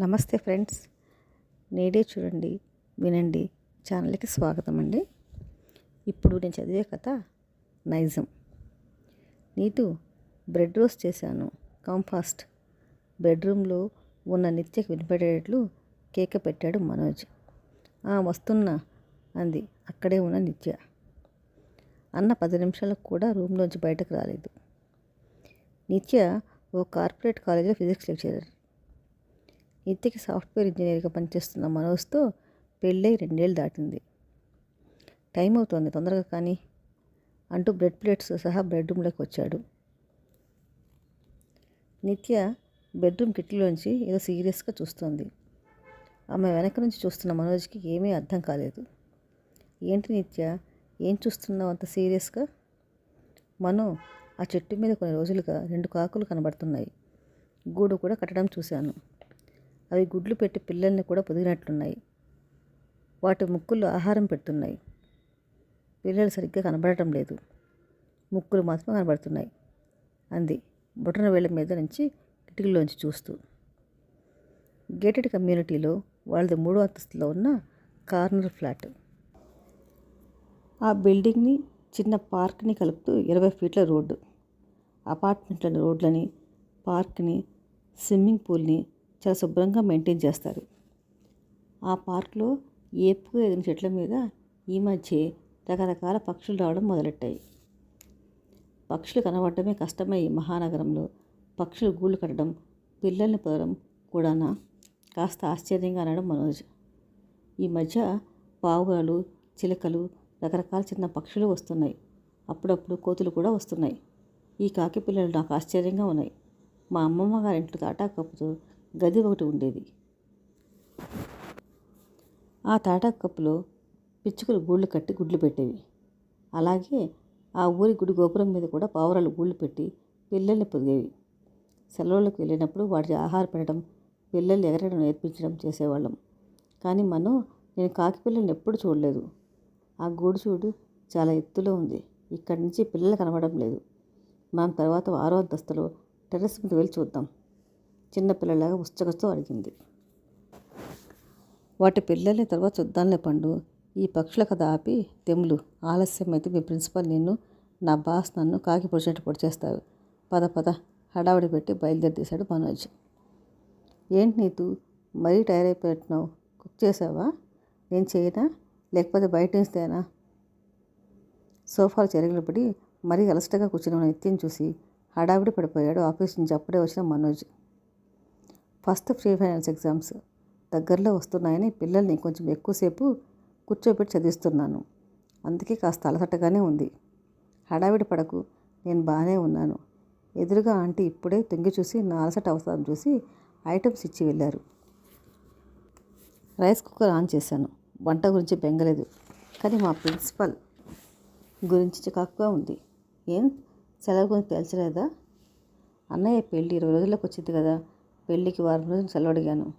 నమస్తే ఫ్రెండ్స్. నేడే చూడండి వినండి ఛానల్కి స్వాగతం అండి. ఇప్పుడు నేను చదివే కథ నైజం. నీతు బ్రెడ్ రోస్ట్ చేశాను కంఫాస్ట్ బెడ్రూమ్లో ఉన్న నిత్యకు వినపడేటట్లు కేక పెట్టాడు మనోజ్. "ఆ, వస్తున్నా అంది. అక్కడే ఉన్న నిత్య. అన్న పది నిమిషాలకు కూడా రూమ్లోంచి బయటకు రాలేదు. నిత్య ఓ కార్పొరేట్ కాలేజీలో ఫిజిక్స్ లెక్చరర్. నిత్యకి సాఫ్ట్వేర్ ఇంజనీర్గా పనిచేస్తున్న మనోజ్తో పెళ్ళై రెండేళ్ళు దాటింది. టైం అవుతోంది తొందరగా కానీ అంటూ బ్రెడ్ ప్లేట్స్ సహా బెడ్రూమ్లోకి వచ్చాడు. నిత్య బెడ్రూమ్ కిటికీలోంచి ఏదో సీరియస్గా చూస్తోంది. ఆమె వెనక నుంచి చూస్తున్న మనోజ్కి ఏమీ అర్థం కాలేదు. ఏంటి నిత్య? ఏం చూస్తున్నావు అంత సీరియస్గా? మనో ఆ చెట్టు మీద కొన్ని రోజులుగా రెండు కాకులు కనబడుతున్నాయి. గూడు కూడా కట్టడం చూశాను. అవి గుడ్లు పెట్టి పిల్లల్ని కూడా పొదిగినట్లున్నాయి. వాటి ముక్కుల్లో ఆహారం పెడుతున్నాయి. పిల్లలు సరిగ్గా కనబడటం లేదు. ముక్కులు మాత్రమే కనబడుతున్నాయి అంది బొటన వేళ్ళ మీద నుంచి కిటికీలోంచి చూస్తూ. గేటెడ్ కమ్యూనిటీలో వాళ్ళది మూడో అంతస్తులో ఉన్న కార్నర్ ఫ్లాట్. ఆ బిల్డింగ్ని చిన్న పార్క్ని కలుపుతూ ఇరవై ఫీట్ల రోడ్డు. అపార్ట్మెంట్ల రోడ్లని పార్క్ని స్విమ్మింగ్ పూల్ని చాలా శుభ్రంగా మెయింటైన్ చేస్తారు. ఆ పార్క్లో ఏపుగా ఎదిగిన చెట్ల మీద ఈ మధ్య రకరకాల పక్షులు రావడం మొదలెట్టాయి. పక్షులు కనబడటమే కష్టమై ఈ మహానగరంలో పక్షులు గూళ్ళు కట్టడం పిల్లల్ని పొదడం కూడానా కాస్త ఆశ్చర్యంగా అనడం మనోజ్. ఈ మధ్య పావురాలు చిలకలు రకరకాల చిన్న పక్షులు వస్తున్నాయి. అప్పుడప్పుడు కోతులు కూడా వస్తున్నాయి. ఈ కాకి పిల్లలు నాకు ఆశ్చర్యంగా ఉన్నాయి. మా అమ్మమ్మ గారింట్లో తాటా కప్పుతో గది ఒకటి ఉండేది. ఆ తాటా కప్పులో పిచ్చుకలు గూళ్ళు కట్టి గుడ్లు పెట్టేవి. అలాగే ఆ ఊరి గుడి గోపురం మీద కూడా పావురాలు గూళ్ళు పెట్టి పిల్లల్ని పొదిగేవి. సెలవులకు వెళ్ళినప్పుడు వాటి ఆహారం పెట్టడం పిల్లల్ని ఎగరడం నేర్పించడం చేసేవాళ్ళం. కానీ మనం నేను కాకి పిల్లల్ని ఎప్పుడు చూడలేదు. ఆ గూడు చూడు చాలా ఎత్తులో ఉంది. ఇక్కడి నుంచి పిల్లలు కనబడడం లేదు. మనం తర్వాత ఆరో అంతస్తులో టెర్రస్ మీద వెళ్ళి చూద్దాం. చిన్నపిల్లలాగా ఉచ్చకతో అడిగింది వాటి పిల్లల్ని తర్వాత చూద్దాంలే పండు. ఈ పక్షుల కథ ఆపి తెములు ఆలస్యం అయితే మీ ప్రిన్సిపల్ నిన్ను నా బాస్ నన్ను కాకి పొడిచినట్టు పొడిచేస్తారు. పద పద. హడావిడి పెట్టి బయలుదేరి మనోజ్. ఏంటి నీతు? మరీ టైర్ అయిపోయినావు కుక్ చేసావా? నేను చేయనా? లేకపోతే బయట నుంచితేనా సోఫాలు చెరగలు పడి మరీ అలసటగా కూర్చున్న నిత్యం చూసి హడావిడి పడిపోయాడు. ఆఫీస్ నుంచి అప్పుడే వచ్చిన Manoj. First free finance exams దగ్గరలో వస్తున్నాయని పిల్లల్ని కొంచెం ఎక్కువసేపు కూర్చోబెట్టి చదివిస్తున్నాను. అందుకే కాస్త అలసటగానే ఉంది. హడావిడి పడకు నేను బాగానే ఉన్నాను. ఎదురుగా ఆంటీ ఇప్పుడే తొంగి చూసి నా అలసట అవసరం చూసి ఐటమ్స్ ఇచ్చి వెళ్ళారు. రైస్ కుక్కర్ ఆన్ చేశాను. వంట గురించి బెంగలేదు. కానీ మా ప్రిన్సిపల్ గురించి చికాకుగా ఉంది. ఏం? సెలవు గురించి తెలిసలేదా అన్నయ్య పెళ్ళి ఇరవై రోజులకు వచ్చింది కదా. పెళ్ళికి వారం రోజులు సెలవు అడిగాను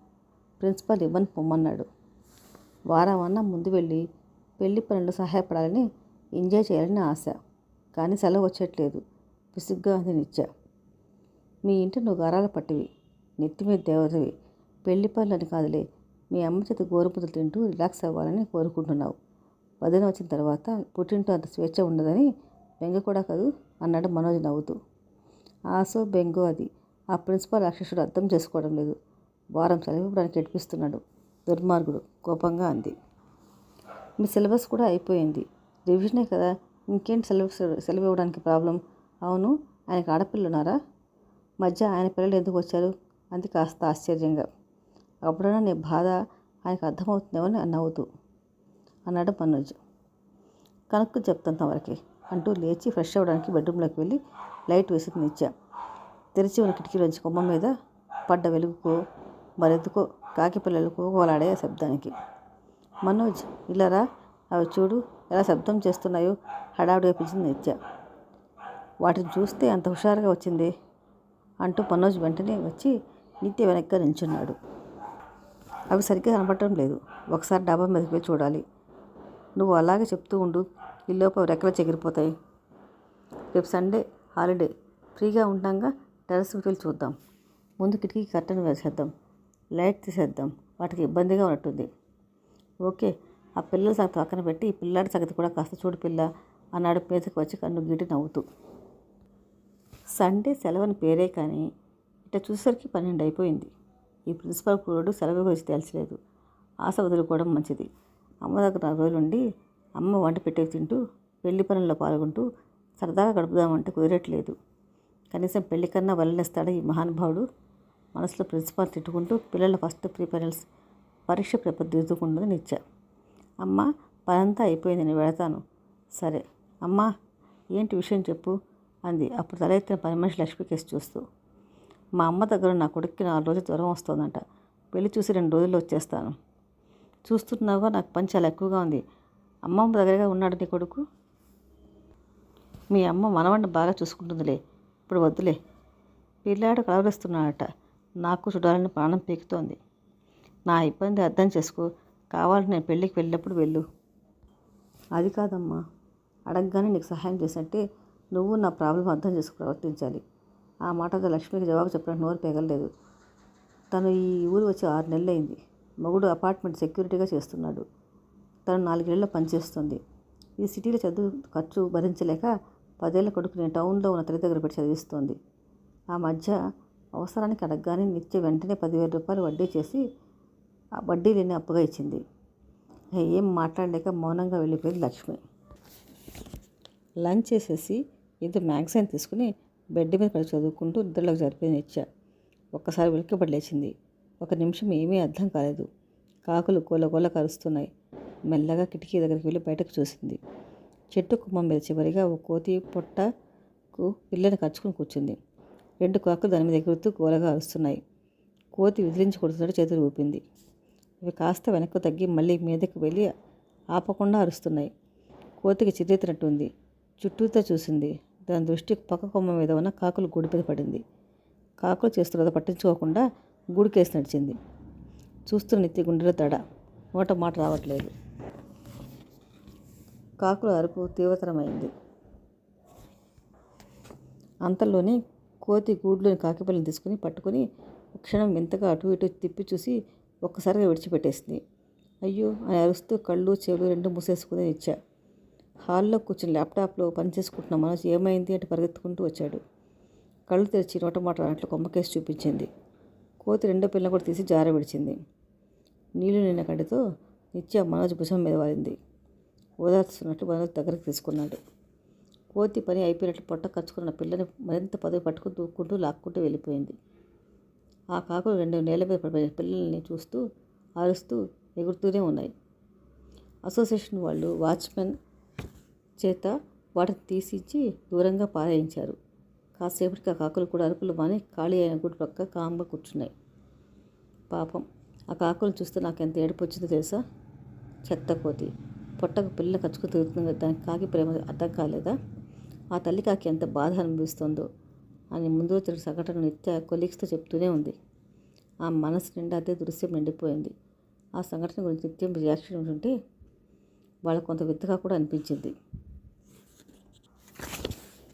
ప్రిన్సిపల్ ఇవ్వని పొమ్మన్నాడు. వారం అన్న ముందు వెళ్ళి పెళ్ళి పనులు సహాయపడాలని ఎంజాయ్ చేయాలని ఆశ. కానీ సెలవు వచ్చేట్లేదు. విసుగ్గా అంది నిత్య. మీ ఇంటి నువ్వు గారాల పట్టివి. నెత్తి మీద దేవతవి. పెళ్ళి పనులని కాదులే. మీ అమ్మ చేత గోరుపుతులు తింటూ రిలాక్స్ అవ్వాలని కోరుకుంటున్నావు. వదిన వచ్చిన తర్వాత పుట్టింటూ అంత స్వేచ్ఛ ఉండదని బెంగ కూడా కాదు అన్నాడు మనోజ్ నవ్వుతూ. ఆసో బెంగో అది. ఆ ప్రిన్సిపాల్ రాక్షసుడు అర్థం చేసుకోవడం లేదు. వారం సెలవు ఇవ్వడానికి ఎడిపిస్తున్నాడు దుర్మార్గుడు కోపంగా అంది. మీ సిలబస్ కూడా అయిపోయింది. రివిజనే కదా. ఇంకేంటి సెలవు సెలవు ఇవ్వడానికి ప్రాబ్లం? అవును ఆయనకు ఆడపిల్లలు ఉన్నారా? మధ్య ఆయన పిల్లలు ఎందుకు వచ్చారు? అంది కాస్త ఆశ్చర్యంగా. అప్పుడైనా నీ బాధ ఆయనకు అర్థమవుతుందేమని నవ్వుతూ అన్నాడు మనోజ్. కనుక్కు చెప్తాను తమరికి అంటూ లేచి ఫ్రెష్ అవ్వడానికి బెడ్రూమ్లోకి వెళ్ళి లైట్ వేసి నిచ్చా తెరిచి ఉన్న కిటికీలోంచి కొమ్మ మీద పడ్డ వెలుగుకో మరెందుకో కాకి పిల్లలకు ఓలాడే శబ్దానికి. మనోజ్ ఇలారా? అవి చూడు ఎలా శబ్దం చేస్తున్నాయో హడావుడి వేపించింది నిత్య. వాటిని చూస్తే అంత హుషారుగా వచ్చింది అంటూ మనోజ్ వెంటనే వచ్చి నిత్య వెనక్గా నించున్నాడు అవి సరిగ్గా కనపడటం లేదు. ఒకసారి డాబా మీదకి వెళ్ళి చూడాలి. నువ్వు అలాగే చెప్తూ ఉండు ఈలోపు అవి రెక్కలు చెగిరిపోతాయి రేపు సండే హాలిడే. ఫ్రీగా ఉంటాంగా టెర్రస్ వెళ్ళి చూద్దాం. ముందు కిటికీ కర్టన్ వేసేద్దాం. లైట్ తీసేద్దాం. వాటికి ఇబ్బందిగా ఉన్నట్టుంది. ఓకే ఆ పిల్లల సంగతి పక్కన పెట్టి ఈ పిల్లాడి సంగతి కూడా కాస్త చూడు పిల్ల అన్నాడు మీదకి వచ్చి కన్ను గీటి నవ్వుతూ. సండే సెలవని పేరే కానీ ఇట చూసేసరికి పన్నెండు అయిపోయింది. ఈ ప్రిన్సిపల్ కురుడు సెలవు గురించి తెలిసలేదు ఆశ వదులుకోవడం మంచిది. అమ్మ దగ్గర నాలుగు రోజులు ఉండి అమ్మ వంట పెట్టే తింటూ పెళ్ళి పనుల్లో పాల్గొంటూ సరదాగా గడుపుదామంటే కుదిరట్లేదు. కనీసం పెళ్ళికన్నా కన్నా ఈ మహానుభావుడు మనసులో ప్రిన్సిపాల్ తిట్టుకుంటూ పిల్లల ఫస్ట్ ప్రిఫరెన్స్ పరీక్ష పేపర్ దిద్దుకుంటుంది నిత్య అమ్మ పనంతా అయిపోయింది నేను వెళతాను. సరే అమ్మా ఏంటి విషయం చెప్పు అంది. అప్పుడు తల ఎత్తిన పని మనిషి లక్ష్మి కేసు చూస్తూ. మా అమ్మ దగ్గర నా కొడుక్కి నాలుగు రోజులు జ్వరం వస్తుందంట. పెళ్ళి చూసి రెండు రోజుల్లో వచ్చేస్తాను. చూస్తున్నావుగా నాకు పని చాలా ఎక్కువగా ఉంది. అమ్మమ్మ దగ్గరగా ఉన్నాడు నీ కొడుకు? మీ అమ్మ మనవాడిని బాగా చూసుకుంటుందిలే. ఇప్పుడు వద్దులే. పిల్లాడు కలవరిస్తున్నాడట నాకు చూడాలని ప్రాణం పీకుతోంది. నా ఇబ్బంది అర్థం చేసుకో. కావాలంటే నేను పెళ్ళికి వెళ్ళినప్పుడు వెళ్ళు. అది కాదమ్మా. అడగగానే నీకు సహాయం చేసినట్టే నువ్వు నా ప్రాబ్లం అర్థం చేసుకు ప్రవర్తించాలి. ఆ మాటతో లక్ష్మికి జవాబు చెప్పడానికి నోరు పెగలలేదు. తను ఈ ఊరు వచ్చి ఆరు నెలలైంది. మగుడు అపార్ట్మెంట్ సెక్యూరిటీగా చేస్తున్నాడు. తను నాలుగేళ్ళ పనిచేస్తుంది. ఈ సిటీలో చదువు ఖర్చు భరించలేక పదేళ్ళ కొడుకు నేను టౌన్లో ఉన్న తల్లి దగ్గర పెట్టి చదివిస్తోంది. ఆ మధ్య అవసరానికి అడగగానే నిత్య వెంటనే పదివేల రూపాయలు వడ్డీ చేసి ఆ వడ్డీ లేని అప్పుగా ఇచ్చింది. ఏం మాట్లాడలేక మౌనంగా వెళ్ళిపోయింది లక్ష్మి. లంచ్ చేసేసి ఏదో మ్యాగజైన్ తీసుకుని బెడ్ మీద పడి చదువుకుంటూ నిద్రలోకి జరిపోయింది ఇచ్చా ఒక్కసారి వెలికబడి లేచింది. ఒక నిమిషం ఏమీ అర్థం కాలేదు. కాకులు కోల కరుస్తున్నాయి. మెల్లగా కిటికీ దగ్గరికి వెళ్ళి బయటకు చూసింది. చెట్టు కుమ్మం మీద చివరిగా ఓ కోతి పొట్టకు పిల్లని కరుచుకుని కూర్చుంది. రెండు కాకులు దాని మీద ఎగురుతూ గోలగా అరుస్తున్నాయి. కోతి విదిలించి కొడుతున్నట్టు చేతులు ఊపింది. ఇవి కాస్త వెనక్కు తగ్గి మళ్ళీ మీదకి వెళ్ళి ఆపకుండా అరుస్తున్నాయి. కోతికి చిరెత్తినట్టుంది చుట్టూతో చూసింది. దాని దృష్టి పక్క కొమ్మ మీద ఉన్న కాకులు గూడి మీద పడింది. కాకులు చేస్తున్నది పట్టించుకోకుండా గూడికేసి నడిచింది. చూస్తున్న నిత్య గుండెలో తడ. నోట మాట రావట్లేదు. కాకుల అరుపు తీవ్రతరమైంది. అంతలోనే కోతి గూడులోని కాకిపిల్లని తీసుకుని పట్టుకుని క్షణం వింతగా అటు ఇటు తిప్పి చూసి ఒక్కసారిగా విడిచిపెట్టేసింది. అయ్యో! అని అరుస్తూ కళ్ళు చెవులు రెండు మూసేసుకుని ఇచ్చా హాల్లో కూర్చుని ల్యాప్టాప్లో పని చేసుకుంటున్న మనోజ్ ఏమైంది అంటే పరిగెత్తుకుంటూ వచ్చాడు. కళ్ళు తెరిచి నోటమాట అన్నట్లు కొమ్మకేసి చూపించింది. కోతి రెండో పిల్లని కూడా తీసి జార విడిచింది. నీళ్ళు నిన్న కడితో నిత్య మనోజ్ భుజం మీద వారింది ఓదార్చున్నట్టు మనోజ్ దగ్గరికి తీసుకున్నాడు. కోతి పని అయిపోయినట్లు పొట్ట కచ్చుకున్న పిల్లని మరింత పదవి పట్టుకుని దూక్కుంటూ లాక్కుంటూ వెళ్ళిపోయింది. ఆ కాకులు రెండు నేల మీద పడిపోయిన పిల్లల్ని చూస్తూ అరుస్తూ ఎగురుతూనే ఉన్నాయి. అసోసియేషన్ వాళ్ళు వాచ్మెన్ చేత వాటిని తీసిచ్చి దూరంగా పారాయించారు. కాసేపటికి ఆ కాకులు కూడా అరుపులు మాని ఖాళీ అయిన గుడి పక్క కామ్గా కూర్చున్నాయి. పాపం ఆ కాకులు చూస్తే నాకు ఎంత ఏడుపు వచ్చిందో తెలుసా? చెత్త కోతి. పొట్టకు పిల్ల కచ్చుకు తిరుగుతుంది దానికి కాకి ప్రేమ అర్థం కాలేదా? ఆ తల్లి కాకి ఎంత బాధ అనిపిస్తుందో అని ముందు వచ్చిన సంఘటన నిత్య కొలీగ్స్తో చెప్తూనే ఉంది. ఆ మనసు నిండా అదే దృశ్యం నిండిపోయింది. ఆ సంఘటన గురించి నిత్యం రియాక్షన్ ఉంటుంటే వాళ్ళకు కొంత విత్తగా కూడా అనిపించింది.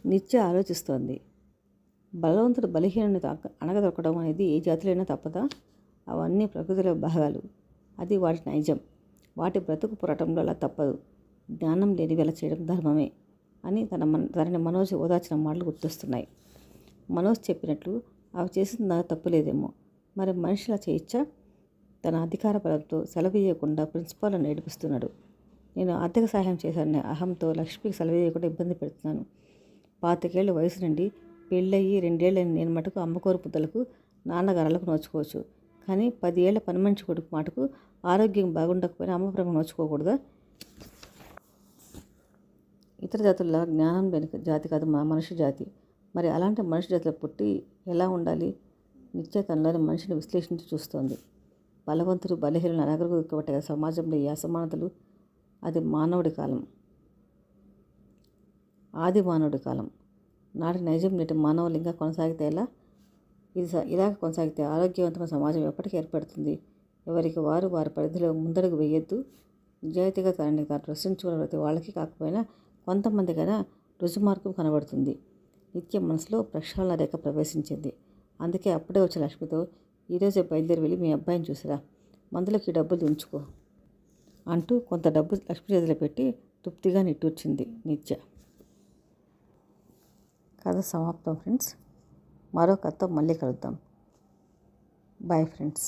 నిత్య ఆలోచిస్తోంది. బలవంతుడు బలహీనుని అణగదొక్కడం అనేది ఏ జాతిలో తప్పదా? అవన్నీ ప్రకృతిలో భాగాలు. అది వాటి నైజం. వాటి బ్రతుకు పురటంలో అలా తప్పదు. జ్ఞానం లేని వేళ చేయడం ధర్మమే అని తన మన తనని మనోజ్ ఓదార్చిన మాటలు గుర్తొస్తున్నాయి. మనోజ్ చెప్పినట్లు అవి చేసిన నాకు తప్పులేదేమో. మరి మనిషిలా చేయొచ్చా? తన అధికార బలంతో సెలవు ప్రిన్సిపాల్ని నేర్పిస్తున్నాడు నేను ఆర్థిక సహాయం చేశాననే అహంతో లక్ష్మికి సెలవు ఇబ్బంది పెడుతున్నాను. పాతికేళ్ళ వయసు నుండి పెళ్ళయ్యి రెండేళ్ళని నేను మటుకు అమ్మకోరు పుద్దలకు నాన్నగారులకు నోచుకోవచ్చు. కానీ పది ఏళ్ళ పని మనిషి కొడుకు మాటకు ఆరోగ్యం బాగుండకపోయినా అమ్మ నోచుకోకూడదు. ఇతర జాతుల్లో జ్ఞానం వెనుక జాతి కాదు మా మనిషి జాతి. మరి అలాంటి మనిషి జాతిలో పుట్టి ఎలా ఉండాలి? నిత్య తనలోని మనిషిని విశ్లేషించి చూస్తోంది. బలవంతుడు బలహీనలు అనగరగొట్టగా సమాజంలో ఈ అసమానతలు? అది మానవుడి కాలం. ఆది మానవుడి కాలం. నాటి నైజం నేటి మానవులు ఇంకా కొనసాగితే ఎలా? ఇది ఇలా కొనసాగితే ఆరోగ్యవంతమైన సమాజం ఎప్పటికీ ఏర్పడుతుంది? ఎవరికి వారు వారి పరిధిలో ముందడుగు వేయొద్దు. నిజాయితీగా తనని తాను ప్రశ్నించుకున్న ప్రతి వాళ్ళకి కాకపోయినా కొంతమందికైనా రుజుమార్గం కనబడుతుంది. నిత్యం మనసులో ప్రక్షాళన రేఖ ప్రవేశించింది. అందుకే అప్పుడే వచ్చిన లక్ష్మితో ఈరోజే బయలుదేరి వెళ్ళి మీ అబ్బాయిని చూసిరా. మందులకి డబ్బులు ఉంచుకో అంటూ కొంత డబ్బు లక్ష్మి చేతిలో పెట్టి తృప్తిగా నిట్టూర్చింది నిత్య. కథ సమాప్తం ఫ్రెండ్స్. మరో కథతో మళ్ళీ కలుద్దాం. Bye friends.